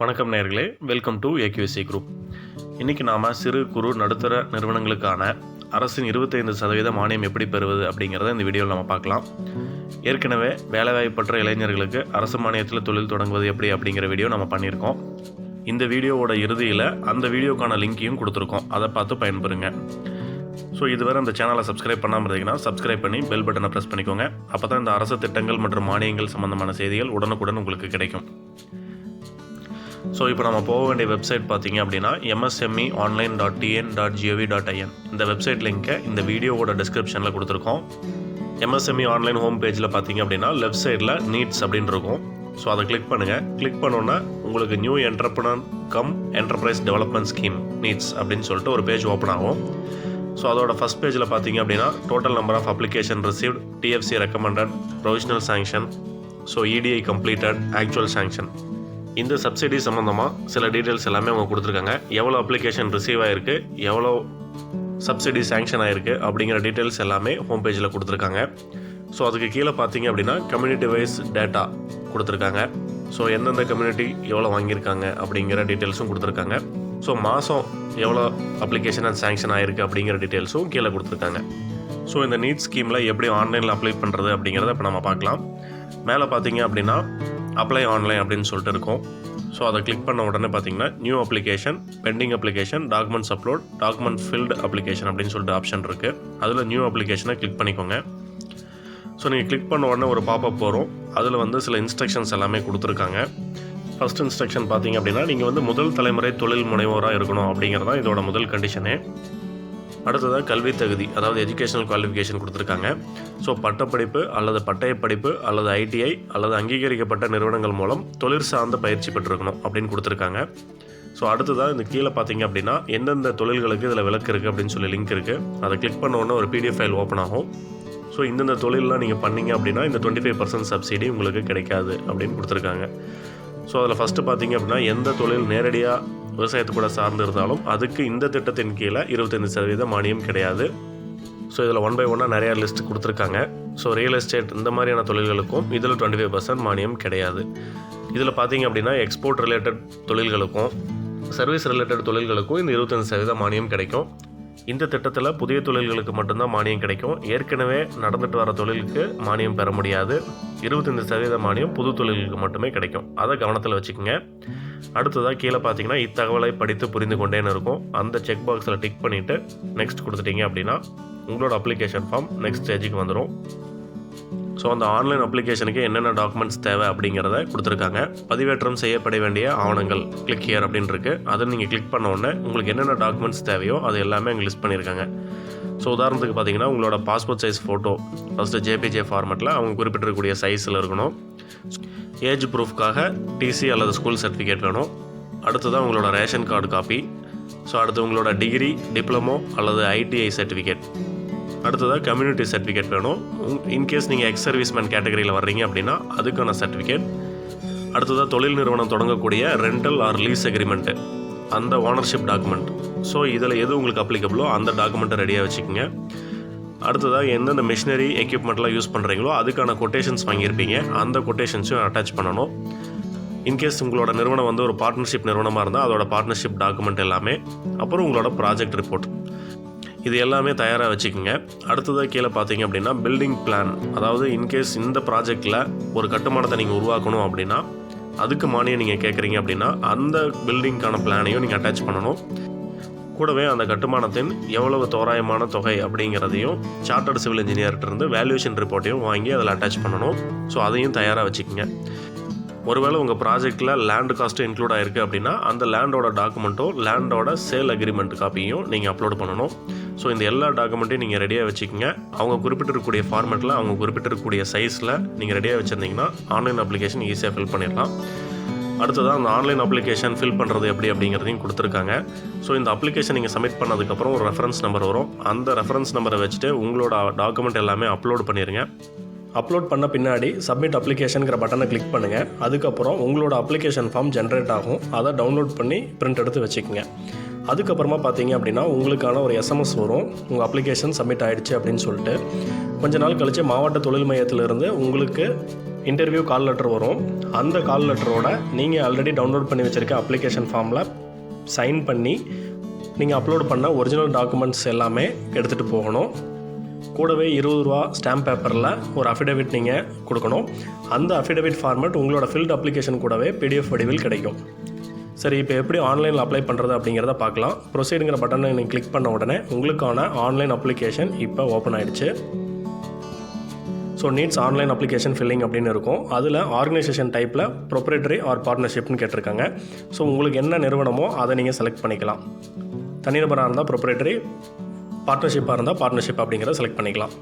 வணக்கம் நேர்களே. Welcome to AQSC group இன்றைக்கி நாம் சிறு குறு நடுத்தர நிறுவனங்களுக்கான அரசின் இருபத்தைந்து சதவீத மானியம் எப்படி பெறுவது அப்படிங்கிறத இந்த வீடியோவில் நம்ம பார்க்கலாம். ஏற்கனவே வேலைவாய்ப்பற்ற இளைஞர்களுக்கு அரசு மானியத்தில் தொழில் தொடங்குவது எப்படி அப்படிங்கிற வீடியோ நம்ம பண்ணியிருக்கோம். இந்த வீடியோவோட இறுதியில் அந்த வீடியோக்கான லிங்க்கையும் கொடுத்துருக்கோம். அதை பார்த்து பயன்பெறுங்க. ஸோ இதுவரை அந்த சேனலை சப்ஸ்கிரைப் பண்ணாமல் இருந்தீங்கன்னா சப்ஸ்கிரைப் பண்ணி பெல் பட்டனை ப்ரெஸ் பண்ணிக்கோங்க. அப்போ தான் இந்த அரசு திட்டங்கள் மற்றும் மானியங்கள் சம்பந்தமான செய்திகள் உடனுக்குடன் உங்களுக்கு கிடைக்கும். ஸோ இப்போ நம்ம போக வேண்டிய வெப்சைட் பார்த்தீங்க அப்படின்னா MSME online dot TN dot GOV dot IN இந்த வெப்சைட் லிங்க்கை இந்த வீடியோவோட டிஸ்கிரிப்ஷனில் கொடுத்துருக்கோம். எம்எஸ்எம்இ ஆன்லைன் ஹோம் பேஜில் பார்த்தீங்க அப்படின்னா லெஃப்ட் சைடில் நீட்ஸ் அப்படின்னு இருக்கும். ஸோ அதை கிளிக் பண்ணுங்கள் கிளிக் பண்ணோன்னே உங்களுக்கு new entrepreneur cum enterprise development scheme NEEDS அப்படின்னு சொல்லிட்டு ஒரு பேஜ் ஓப்பன் ஆகும். ஸோ அதோட ஃபஸ்ட் பேஜில் பார்த்தீங்க அப்படின்னா total number of application received DFC recommended provisional sanction so EDI completed actual sanction இந்த சப்சிடி சம்மந்தமாக சில டீட்டெயில்ஸ் எல்லாமே அவங்க கொடுத்துருக்காங்க. எவ்வளோ அப்ளிகேஷன் ரிசீவ் ஆகிருக்கு எவ்வளோ சப்சிடி சேங்ஷன் ஆகிருக்கு அப்படிங்கிற டீட்டெயில்ஸ் எல்லாமே ஹோம் பேஜில் கொடுத்துருக்காங்க. ஸோ அதுக்கு கீழே பார்த்தீங்க அப்படின்னா கம்யூனிட்டி வைஸ் டேட்டா கொடுத்துருக்காங்க. ஸோ எந்தெந்த கம்யூனிட்டி எவ்வளோ வாங்கியிருக்காங்க அப்படிங்கிற டீட்டெயில்ஸும் கொடுத்துருக்காங்க. ஸோ மாதம் எவ்வளோ அப்ளிகேஷன் அண்ட் சேங்ஷன் ஆகிருக்கு அப்படிங்கிற டீட்டெயில்ஸும் கீழே கொடுத்துருக்காங்க. ஸோ இந்த நீட் ஸ்கீமில் எப்படி ஆன்லைனில் அப்ளை பண்ணுறது அப்படிங்கிறத இப்போ நம்ம பார்க்கலாம். மேலே பார்த்தீங்க அப்படின்னா அப்ளை ஆன்லைன் அப்படின்னு சொல்லிட்டு இருக்கும். ஸோ அதை கிளிக் பண்ண உடனே பார்த்தீங்கன்னா new application pending application documents upload document filled application அப்படின்னு சொல்லிட்டு ஆப்ஷன் இருக்குது அதில் நியூ அப்ளிகேஷனை கிளிக் பண்ணிக்கோங்க. ஸோ நீங்கள் கிளிக் பண்ண உடனே ஒரு பாப்பப் வரும். அதில் வந்து சில இன்ஸ்ட்ரக்ஷன்ஸ் எல்லாமே கொடுத்துருக்காங்க. ஃபஸ்ட் இன்ஸ்ட்ரக்ஷன் பார்த்தீங்க அப்படின்னா நீங்கள் வந்து முதல் தலைமுறை தொழில் முனைவோராக இருக்கணும் அப்படிங்கிறது தான் இதோட முதல் கண்டிஷனே அடுத்ததாக கல்வி தகுதி அதாவது எஜுகேஷனல் குவாலிஃபிகேஷன் கொடுத்துருக்காங்க. ஸோ பட்டப்படிப்பு அல்லது பட்டயப் படிப்பு அல்லது ஐடிஐ அல்லது அங்கீகரிக்கப்பட்ட நிறுவனங்கள் மூலம் தொழில் சார்ந்த பயிற்சி பெற்றிருக்கணும் அப்படின்னு கொடுத்துருக்காங்க. ஸோ அடுத்ததாக இந்த கீழே பார்த்தீங்க அப்படின்னா எந்தெந்த தொழில்களுக்கு இதில் விளக்கு இருக்குது அப்படின்னு சொல்லி லிங்க் இருக்குது அதை கிளிக் பண்ண ஒரு பிடிஎஃப் ஃபைல் ஓப்பன் ஆகும். ஸோ இந்தந்த தொழிலெலாம் நீங்கள் பண்ணீங்க அப்படின்னா இந்த டுவெண்ட்டி ஃபைவ் பர்சன்ட் சப்சிடி உங்களுக்கு கிடைக்காது அப்படின்னு கொடுத்துருக்காங்க. ஸோ அதில் ஃபஸ்ட்டு பார்த்தீங்க அப்படின்னா எந்த தொழில் நேரடியாக விவசாயத்து கூட சார்ந்து இருந்தாலும் அதுக்கு இந்த திட்டத்தின் கீழே இருபத்தைந்து சதவீத மானியம் கிடையாது. ஸோ இதில் ஒன் பை ஒன்னாக நிறையா லிஸ்ட் கொடுத்துருக்காங்க. ஸோ ரியல் எஸ்டேட் இந்த மாதிரியான தொழில்களுக்கும் இதில் டுவெண்ட்டி ஃபைவ் பர்சன்ட் மானியம் கிடையாது. இதில் பார்த்தீங்க அப்படின்னா எக்ஸ்போர்ட் ரிலேட்டட் தொழில்களுக்கும் சர்வீஸ் ரிலேட்டட் தொழில்களுக்கும் இந்த இருபத்தஞ்சு சதவீத மானியம் கிடைக்கும். இந்த திட்டத்தில் புதிய தொழில்களுக்கு மட்டும்தான் மானியம் கிடைக்கும். ஏற்கனவே நடந்துட்டு வர தொழிலுக்கு மானியம் பெற முடியாது. இருபத்தஞ்சு சதவீத மானியம் புது தொழிலுக்கு மட்டுமே கிடைக்கும். அதை கவனத்தில் வச்சுக்கோங்க. அடுத்ததாக கீழே பார்த்தீங்கன்னா இத்தகவலை படித்து புரிந்து கொண்டேன்னு இருக்கும். அந்த செக் பாக்ஸில் டிக் பண்ணிவிட்டு நெக்ஸ்ட் கொடுத்துட்டீங்க அப்படின்னா உங்களோட அப்ளிகேஷன் ஃபார்ம் நெக்ஸ்ட் ஸ்டேஜுக்கு வந்துடும் ஸோ அந்த ஆன்லைன் அப்ளிகேஷனுக்கு என்னென்ன டாக்குமெண்ட்ஸ் தேவை அப்படிங்கிறத கொடுத்துருக்காங்க. பதிவேற்றம் செய்யப்பட வேண்டிய ஆவணங்கள் கிளிக் ஹியர் அப்படின்ருக்கு அதை நீங்கள் கிளிக் பண்ண உடனே உங்களுக்கு என்னென்ன டாக்குமெண்ட்ஸ் தேவையோ அது எல்லாமே அங்கே லிஸ்ட் பண்ணியிருக்காங்க. ஸோ உதாரணத்துக்கு பார்த்தீங்கன்னா உங்களோட passport size photo first JPG ஃபார்மெட்டில் அவங்க குறிப்பிட்டிருக்கக்கூடிய சைஸில் இருக்கணும். ஏஜ் ப்ரூஃப்காக டிசி அல்லது ஸ்கூல் சர்டிஃபிகேட் வேணும். அடுத்ததாக உங்களோட ரேஷன் கார்டு காப்பி ஸோ அடுத்து உங்களோட டிகிரி டிப்ளமோ அல்லது ஐடிஐ சர்டிஃபிகேட் அடுத்ததாக கம்யூனிட்டி சர்டிஃபிகேட் வேணும். இன்கேஸ் நீங்கள் எக்ஸ் சர்வீஸ்மேன் கேட்டகரியில் வர்றீங்க அப்படின்னா அதுக்கான சர்டிஃபிகேட் அடுத்ததாக தொழில் நிறுவனம் தொடங்கக்கூடிய ரெண்டல் ஆர் லீஸ் அக்ரிமெண்ட்டு அந்த ஓனர்ஷிப் டாக்குமெண்ட் ஸோ இதில் எது உங்களுக்கு அப்ளிகபிளோ அந்த டாக்குமெண்ட்டை ரெடியாக வச்சுக்கோங்க. அடுத்ததாக எந்தெந்த மிஷினரி எக்யூப்மெண்ட்லாம் யூஸ் பண்ணுறீங்களோ அதுக்கான கொட்டேஷன்ஸ் வாங்கியிருப்பீங்க. அந்த கொட்டேஷன்ஸும் அட்டாச் பண்ணணும். இன்கேஸ் உங்களோட நிறுவனம் வந்து ஒரு பார்ட்னர்ஷிப் நிறுவனமாக இருந்தால் அதோட பார்ட்னர்ஷிப் டாக்குமெண்ட் எல்லாமே. அப்புறம் உங்களோட ப்ராஜெக்ட் ரிப்போர்ட் இது எல்லாமே தயாராக வச்சுக்கோங்க. அடுத்ததாக கீழே பார்த்தீங்க அப்படின்னா பில்டிங் பிளான் அதாவது இன்கேஸ் இந்த ப்ராஜெக்டில் ஒரு கட்டுமானத்தை நீங்கள் உருவாக்கணும் அப்படின்னா அதுக்கு மானியம் நீங்கள் கேட்குறீங்க அப்படின்னா அந்த பில்டிங்க்கான பிளானையும் நீங்கள் அட்டாச் பண்ணணும். கூடவே அந்த கட்டுமானத்தின் எவ்வளவு தோராயமான தொகை அப்படிங்கிறதையும் சார்ட்டர்ட் சிவில் இன்ஜினியர்கிட்ட வேல்யூஷன் ரிப்போர்ட்டையும் வாங்கி அதில் அட்டாச் பண்ணணும். ஸோ அதையும் தயாராக வச்சுக்கோங்க. ஒருவேளை உங்கள் ப்ராஜெக்ட்டில் லேண்ட் காஸ்ட்டு இன்க்ளூட் ஆயிருக்கு அப்படின்னா அந்த லேண்டோட டாக்குமெண்ட்டும் லேண்டோட சேல் அக்ரிமெண்ட் காப்பியும் நீங்கள் அப்லோட் பண்ணணும். ஸோ இந்த எல்லா டாக்குமெண்ட்டையும் நீங்கள் ரெடியாக வச்சுக்கோங்க. அவங்க குறிப்பிட்டிருக்கக்கூடிய ஃபார்மேட்டில் அவங்க குறிப்பிட்டிருக்கக்கூடிய சைஸில் நீங்கள் ரெடியாக வச்சுருந்தீங்கன்னா ஆன்லைன் அப்ளிகேஷன் ஈஸியாக ஃபில் பண்ணிடலாம். அடுத்ததாக அந்த ஆன்லைன் அப்ளிகேஷன் ஃபில் பண்ணுறது எப்படி அப்படிங்கிறதையும் கொடுத்துருக்காங்க. ஸோ இந்த அப்ளிகேஷன் நீங்கள் சப்மிட் பண்ணதுக்கப்புறம் ஒரு ரெஃபரன்ஸ் நம்பர் வரும். அந்த ரெஃபரன்ஸ் நம்பரை வச்சுட்டு உங்களோட டாக்குமெண்ட் எல்லாமே அப்லோட் பண்ணிடுங்க அப்லோட் பண்ண பின்னாடி சப்மிட் அப்ளிகேஷனுங்கிற பட்டனை கிளிக் பண்ணுங்கள் அதுக்கப்புறம் உங்களோட அப்ளிகேஷன் ஃபார்ம் ஜென்ரேட் ஆகும். அதை டவுன்லோட் பண்ணி பிரிண்ட் எடுத்து வச்சுக்கோங்க. அதுக்கப்புறமா பார்த்தீங்க அப்படின்னா உங்களுக்கான ஒரு எஸ்எம்எஸ் வரும். உங்கள் அப்ளிகேஷன் சப்மிட் ஆகிடுச்சு அப்படின்னு சொல்லிட்டு. கொஞ்ச நாள் கழித்து மாவட்ட தொழில் மையத்திலிருந்து உங்களுக்கு இன்டர்வியூ கால் லெட்டர் வரும். அந்த கால் லெட்டரோட நீங்கள் ஆல்ரெடி டவுன்லோட் பண்ணி வச்சுருக்க அப்ளிகேஷன் ஃபார்மில் சைன் பண்ணி நீங்கள் அப்லோட் பண்ண ஒரிஜினல் டாக்குமெண்ட்ஸ் எல்லாமே எடுத்துகிட்டு போகணும். கூடவே இருபது ரூபா ஸ்டாம்ப் பேப்பரில் ஒரு அஃபிடவிட் நீங்கள் கொடுக்கணும். அந்த அஃபிடவிட் ஃபார்மேட் உங்களோட ஃபில்ட் அப்ளிகேஷன் கூடவே பிடிஎஃப் வடிவில் கிடைக்கும். சரி இப்போ எப்படி ஆன்லைனில் அப்ளை பண்ணுறது அப்படிங்கிறத பார்க்கலாம். ப்ரொசீடுங்கிற பட்டனை நீங்கள் கிளிக் பண்ண உடனே உங்களுக்கான ஆன்லைன் அப்ளிகேஷன் இப்போ ஓப்பன் ஆகிடுச்சு so NEEDS online application filling அப்படின்னு இருக்கும். அதில் ஆர்கனைசேஷன் டைப்பில் ப்ரொப்ரேட்டரி ஆர் பார்ட்னர்ஷிப்னு கேட்டிருக்காங்க. ஸோ உங்களுக்கு என்ன நிறுவனமோ அதை நீங்கள் செலக்ட் பண்ணிக்கலாம். தனிநபராக இருந்தால் ப்ரொப்ரேட்டரி பார்ட்னர்ஷிப்பாக இருந்தால் பார்ட்னர்ஷிப் அப்படிங்கிறத செலக்ட் பண்ணிக்கலாம்.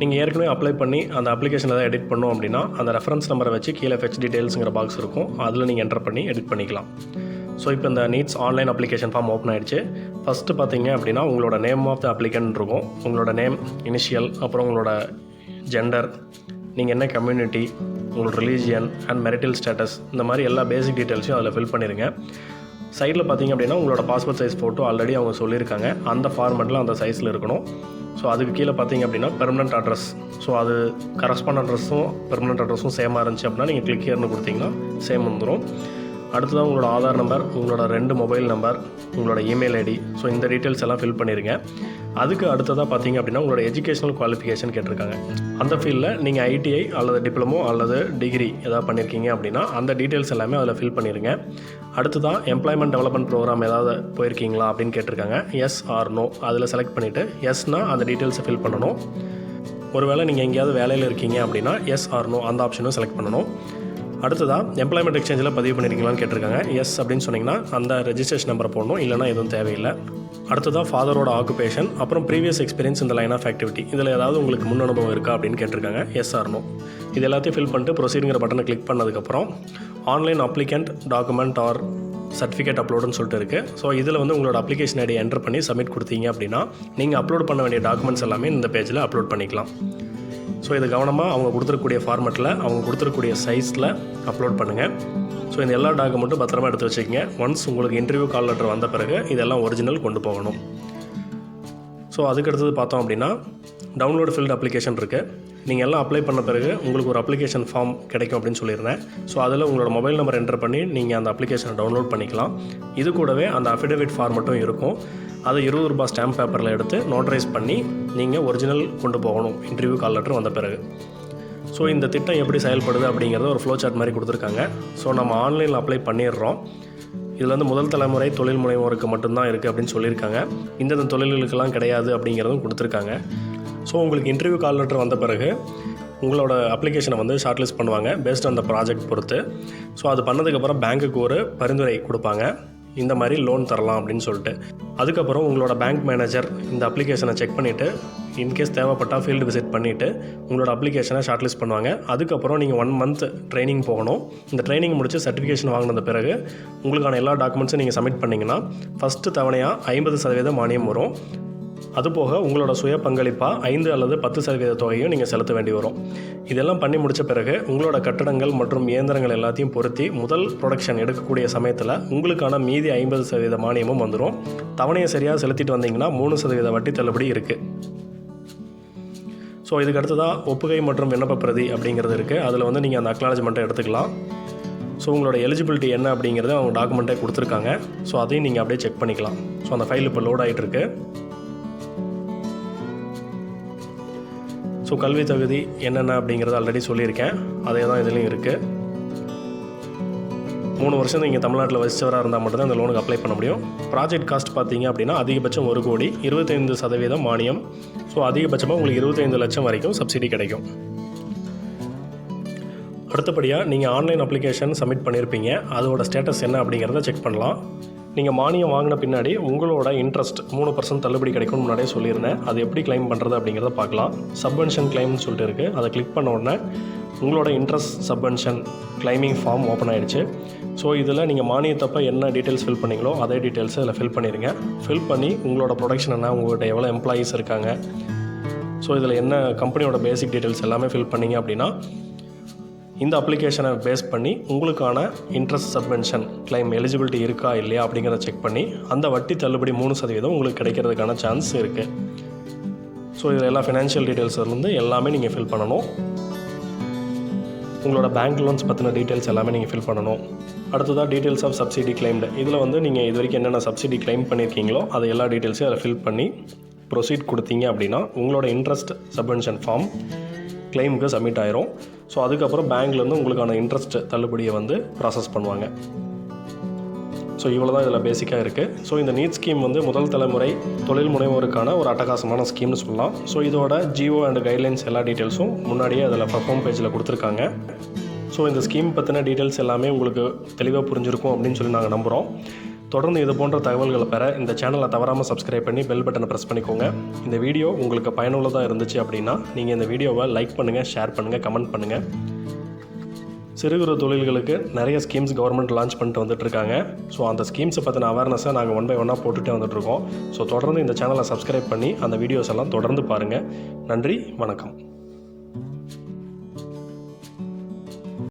நீங்கள் ஏற்கனவே அப்ளை பண்ணி அந்த அப்ளிகேஷன் எதாவது எடிட் பண்ணோம் அப்படின்னா அந்த ரெஃபரன்ஸ் நம்பரை வச்சு கீழே ஃபெச் டீடைல்ஸுங்கிற பாக்ஸ் இருக்கும். அதில் நீங்கள் என்டர் பண்ணி எடிட் பண்ணிக்கலாம். ஸோ இப்போ இந்த NEEDS online application form open ஆயிடுச்சு. ஃபஸ்ட்டு பார்த்தீங்க அப்படின்னா உங்களோட நேம் ஆஃப் த அப்ளிகன்ட் இருக்கும். உங்களோட நேம் இனிஷியல் அப்புறம் உங்களோட ஜெண்டர் நீங்கள் என்ன கம்யூனிட்டி உங்களோட ரிலீஜியன் அண்ட் மெரிட்டல் ஸ்டேட்டஸ் இந்த மாதிரி எல்லா பேசிக் டீட்டெயில்ஸையும் அதில் ஃபில் பண்ணிடுங்க சைடில் பார்த்தீங்க அப்படின்னா உங்களோட பாஸ்போர்ட் சைஸ் ஃபோட்டோ ஆல்ரெடி அவங்க சொல்லியிருக்காங்க. அந்த ஃபார்மெட்டில் அந்த சைஸில் இருக்கணும். ஸோ அதுக்கு கீழே பார்த்தீங்க அப்படின்னா பெர்மனண்ட் அட்ரஸ் ஸோ அது கரஸ்பாண்ட் அட்ரஸும் பெர்மனண்ட் அட்ரஸும் சேமாக இருந்துச்சு அப்படின்னா நீங்கள் கிளிக் ஹியர்னு கொடுத்தீங்கன்னா சேம் வந்துடும் அடுத்ததாக உங்களோட ஆதார் நம்பர் உங்களோட ரெண்டு மொபைல் நம்பர் உங்களோட இமெயில் ஐடி ஸோ இந்த டீட்டெயில்ஸ் எல்லாம் ஃபில் பண்ணிடுங்க அதுக்கு அடுத்ததாக பார்த்தீங்க அப்படின்னா உங்களோட எஜுகேஷனல் குவாலிஃபிகேஷன் கேட்டிருக்காங்க. அந்த ஃபீல்டில் நீங்கள் ஐடிஐ அல்லது டிப்ளமோ அல்லது டிகிரி ஏதாவது பண்ணியிருக்கீங்க அப்படின்னா அந்த டீட்டெயில்ஸ் எல்லாமே அதில் ஃபில் பண்ணிடுங்க அடுத்ததான் எம்ப்ளாய்மெண்ட் டெவலப்மெண்ட் ப்ரோக்ராம் ஏதாவது போயிருக்கீங்களா அப்படின்னு கேட்டிருக்காங்க. எஸ் ஆர் நோ அதில் செலக்ட் பண்ணிவிட்டு எஸ்னால் அந்த டீட்டெயில்ஸை ஃபில் பண்ணணும். ஒருவேளை நீங்கள் எங்கேயாவது வேலையில் இருக்கீங்க அப்படின்னா எஸ் ஆர் நோ அந்த ஆப்ஷனும் செலக்ட் பண்ணணும். அடுத்ததாக எம்ப்ளாய்மெண்ட் எக்ஸ்சேஞ்சில் பதிவு பண்ணியிருக்கீங்களான்னு கேட்டிருக்காங்க. எஸ் அப்படின்னு சொன்னிங்கன்னா அந்த ரெஜிஸ்ட்ரேஷன் நம்பரை போடணும். இல்லைனா எதுவும் தேவையில்லை. அடுத்ததாக ஃபாதரோட ஆக்குபேஷன் அப்புறம் ப்ரீவியஸ் எக்ஸ்பீரியன்ஸ் இந்த லைன் ஆஃப் ஆக்டிவிட்டி இதில் ஏதாவது உங்களுக்கு முன் அனுபவம் இருக்கா அப்படின்னு கேட்டிருக்காங்க. எஸ் ஆர்னோ இது எல்லாத்தையும் ஃபில் பண்ணிட்டு ப்ரொசீடுங்கிற பட்டனை கிளிக் பண்ணதுக்கப்புறம் online applicant document or certificate அப்லோடுன்னு சொல்லிட்டு இருக்குது ஸோ இதில் வந்து உங்களோட அப்ளிகேஷன் ஐடி என்டர் பண்ணி சப்மிட் கொடுத்தீங்க அப்படின்னா நீங்கள் அப்லோட் பண்ண வேண்டிய டாக்குமெண்ட்ஸ் எல்லாமே இந்த பேஜில் அப்லோட் பண்ணிக்கலாம். ஸோ இது கவனமாக அவங்க கொடுத்துருக்கக்கூடிய ஃபார்மெட்டில் அவங்க கொடுத்துருக்கக்கூடிய சைஸில் அப்லோட் பண்ணுங்கள் ஸோ இந்த எல்லா டாக்குமெண்ட்டும் பத்திரமா எடுத்து வச்சுக்கோங்க. ஒன்ஸ் உங்களுக்கு இன்டர்வியூ கால் லெட்டர் வந்த பிறகு இதெல்லாம் ஒரிஜினல் கொண்டு போகணும். ஸோ அதுக்கு அடுத்தது பார்த்தோம் அப்படின்னா டவுன்லோட் ஃபில்ட் அப்ளிகேஷன் இருக்குது நீங்கள் எல்லாம் அப்ளை பண்ண பிறகு உங்களுக்கு ஒரு அப்ளிகேஷன் ஃபார்ம் கிடைக்கும் அப்படின்னு சொல்லியிருந்தேன். ஸோ அதில் உங்களோட மொபைல் நம்பர் என்டர் பண்ணி நீங்கள் அந்த அப்ளிகேஷனை டவுன்லோட் பண்ணிக்கலாம். இது கூடவே அந்த அஃபிடவிட் ஃபார்ம் மட்டும் இருக்கும். அதை இருபது ரூபாய் ஸ்டாம்ப் பேப்பரில் எடுத்து நோட்டரைஸ் பண்ணி நீங்கள் ஒரிஜினல் கொண்டு போகணும் இன்டர்வியூ கால் லெட்டர் வந்த பிறகு. ஸோ இந்த திட்டம் எப்படி செயல்படுது அப்படிங்கிறத ஒரு ஃப்ளோ சார்ட் மாதிரி கொடுத்துருக்காங்க. ஸோ நம்ம ஆன்லைனில் அப்ளை பண்ணிடுறோம். இதில் வந்து முதல் தலைமுறை தொழில் முனைவோருக்கு மட்டும்தான் இருக்குது அப்படின்னு சொல்லியிருக்காங்க. இந்தந்த தொழில்களுக்கெல்லாம் கிடையாது அப்படிங்கிறதும் கொடுத்துருக்காங்க. ஸோ உங்களுக்கு இன்டர்வியூ கால் லெட்டர் வந்த பிறகு உங்களோட அப்ளிகேஷனை வந்து ஷார்ட்லிஸ்ட் பண்ணுவாங்க பேஸ்ட் அந்த ப்ராஜெக்ட் பொறுத்து. ஸோ அது பண்ணதுக்கப்புறம் பேங்க்குக்கு ஒரு பரிந்துரை கொடுப்பாங்க. இந்த மாதிரி லோன் தரலாம் அப்படின்னு சொல்லிட்டு. அதுக்கப்புறம் உங்களோட பேங்க் மேனேஜர் இந்த அப்ளிகேஷனை செக் பண்ணிவிட்டு இன்கேஸ் தேவைப்பட்டால் ஃபீல்டு விசிட் பண்ணிவிட்டு உங்களோட அப்ளிகேஷனை ஷார்ட்லிஸ்ட் பண்ணுவாங்க. அதுக்கப்புறம் நீங்கள் ஒன் மந்த் ட்ரைனிங் போகணும். இந்த ட்ரைனிங் முடித்து சர்டிஃபிகேஷன் வாங்கினது பிறகு உங்களுக்கான எல்லா டாக்குமெண்ட்ஸும் நீங்கள் சப்மிட் பண்ணிங்கன்னா ஃபஸ்ட்டு தவணையாக ஐம்பது சதவீதம் மானியம் வரும். அதுபோக உங்களோட சுய பங்களிப்பாக ஐந்து அல்லது பத்து சதவீத தொகையும் நீங்கள் செலுத்த வேண்டி வரும். இதெல்லாம் பண்ணி முடித்த பிறகு உங்களோட கட்டடங்கள் மற்றும் இயந்திரங்கள் எல்லாத்தையும் பொருத்தி முதல் ப்ரொடக்ஷன் எடுக்கக்கூடிய சமயத்தில் உங்களுக்கான மீதி ஐம்பது சதவீத மானியமும் வந்துடும் தவணையை சரியாக செலுத்திட்டு வந்தீங்கன்னா மூணு சதவீத வட்டி தள்ளுபடி இருக்குது ஸோ இதுக்கு அடுத்ததாக ஒப்புகை மற்றும் விண்ணப்ப பிரதி அப்படிங்கிறது இருக்குது அதில் வந்து நீங்கள் அந்த அக்னாலஜ்மெண்ட்டை எடுத்துக்கலாம். ஸோ உங்களோட எலிஜிபிலிட்டி என்ன அப்படிங்கிறத அவங்க டாக்குமெண்ட்டே கொடுத்துருக்காங்க. ஸோ அதையும் நீங்கள் அப்படியே செக் பண்ணிக்கலாம். ஸோ அந்த ஃபைல் இப்போ லோட் ஆகிட்டு இருக்குது ஸோ கல்வி தகுதி என்னென்ன அப்படிங்கிறத ஆல்ரெடி சொல்லியிருக்கேன். அதே தான் இதுலேயும் இருக்குது மூணு வருஷம் நீங்கள் தமிழ்நாட்டில் வசித்தவராக இருந்தால் மட்டும்தான் இந்த லோனுக்கு அப்ளை பண்ண முடியும். ப்ராஜெக்ட் காஸ்ட் பார்த்தீங்க அப்படின்னா அதிகபட்சம் ஒரு கோடி இருபத்தைந்து சதவீதம் மானியம். ஸோ அதிகபட்சமாக உங்களுக்கு இருபத்தைந்து லட்சம் வரைக்கும் சப்சிடி கிடைக்கும். அடுத்தபடியாக நீங்கள் ஆன்லைன் அப்ளிகேஷன் சப்மிட் பண்ணியிருப்பீங்க அதோட ஸ்டேட்டஸ் என்ன அப்படிங்கிறத செக் பண்ணலாம். நீங்கள் மானியம் வாங்கின பின்னாடி உங்களோட இன்ட்ரெஸ்ட் மூணு பர்சன்ட் தள்ளுபடி கிடைக்கும்னு முன்னாடியே சொல்லியிருந்தேன். அது எப்படி கிளைம் பண்ணுறது அப்படிங்கிறத பார்க்கலாம். சப்வென்ஷன் கிளைம்னு சொல்லிட்டு இருக்குது அதை கிளிக் பண்ண உடனே உங்களோட interest subvention claiming form open ஆகிடுச்சு ஸோ இதில் நீங்கள் மானியத்தப்போ என்ன டீட்டெயில்ஸ் ஃபில் பண்ணீங்களோ அதே டீட்டெயில்ஸ் இதில் ஃபில் பண்ணிடுங்க ஃபில் பண்ணி உங்களோட ப்ரொடக்ஷன் என்ன உங்கள்கிட்ட எவ்வளோ எம்ப்ளாயீஸ் இருக்காங்க. ஸோ இதில் என்ன கம்பெனியோட பேசிக் டீட்டெயில்ஸ் எல்லாமே ஃபில் பண்ணீங்க அப்படின்னா இந்த அப்ளிகேஷனை பேஸ் பண்ணி உங்களுக்கான இன்ட்ரெஸ்ட் சப்மென்ஷன் கிளைம் எலிஜிபிலிட்டி இருக்கா இல்லையா அப்படிங்கிறத செக் பண்ணி அந்த வட்டி தள்ளுபடி மூணு சதவீதம் உங்களுக்கு கிடைக்கிறதுக்கான சான்ஸ் இருக்குது ஸோ இதில் எல்லா ஃபினான்ஷியல் டீட்டெயில்ஸ்லேருந்து எல்லாமே நீங்கள் ஃபில் பண்ணணும். உங்களோட பேங்க் லோன்ஸ் பற்றின டீட்டெயில்ஸ் எல்லாமே நீங்கள் ஃபில் பண்ணணும். அடுத்ததாக டீட்டெயில்ஸ் ஆஃப் சப்சிடி கிளைம்டு இதில் வந்து நீங்கள் இது வரைக்கும் என்னென்ன சப்சிடி கிளைம் பண்ணியிருக்கீங்களோ அது எல்லா டீட்டெயில்ஸையும் அதில் ஃபில் பண்ணி ப்ரொசீட் கொடுத்தீங்க அப்படின்னா உங்களோட இன்ட்ரெஸ்ட் சப்வென்ஷன் ஃபார்ம் கிளைமுக்கு சப்மிட் ஆயிரும். ஸோ அதுக்கப்புறம் பேங்க்லேருந்து உங்களுக்கான இன்ட்ரெஸ்ட் தள்ளுபடியை வந்து ப்ராசஸ் பண்ணுவாங்க. ஸோ இவ்வளோ தான் இதில் பேசிக்காக இருக்குது ஸோ இந்த நீட் ஸ்கீம் வந்து முதல் தலைமுறை தொழில் முனைவோருக்கான ஒரு அட்டகாசமான ஸ்கீம்னு சொல்லலாம். ஸோ இதோட ஜியோ அண்ட் கைட்லைன்ஸ் எல்லா டீட்டெயில்ஸும் முன்னாடியே அதில் பர்ஃபார்ம் பேஜில் கொடுத்துருக்காங்க. ஸோ இந்த ஸ்கீம் பற்றின டீட்டெயில்ஸ் எல்லாமே உங்களுக்கு தெளிவாக புரிஞ்சிருக்கும் அப்படின்னு சொல்லி நாங்கள் நம்புகிறோம் தொடர்ந்து இது போன்ற தகவல்களை பெற இந்த சேனலை தவறாமல் சப்ஸ்கிரைப் பண்ணி பெல் பட்டனை ப்ரெஸ் பண்ணிக்கோங்க. இந்த வீடியோ உங்களுக்கு பயனுள்ளதாக இருந்துச்சு அப்படின்னா நீங்கள் இந்த வீடியோவை லைக் பண்ணுங்கள் ஷேர் பண்ணுங்கள் கமெண்ட் பண்ணுங்கள் சிறு குறு தொழில்களுக்கு நிறைய ஸ்கீம்ஸ் கவர்மெண்ட் லான்ச் பண்ணிட்டு வந்துட்டுருக்காங்க ஸோ அந்த ஸ்கீம்ஸை பற்றின அவேர்னஸை நாங்கள் ஒன் பை ஒன்னாக போட்டுகிட்டே வந்துட்டுருக்கோம் ஸோ தொடர்ந்து இந்த சேனலை சப்ஸ்கிரைப் பண்ணி அந்த வீடியோஸ் எல்லாம் தொடர்ந்து பாருங்கள் நன்றி வணக்கம்.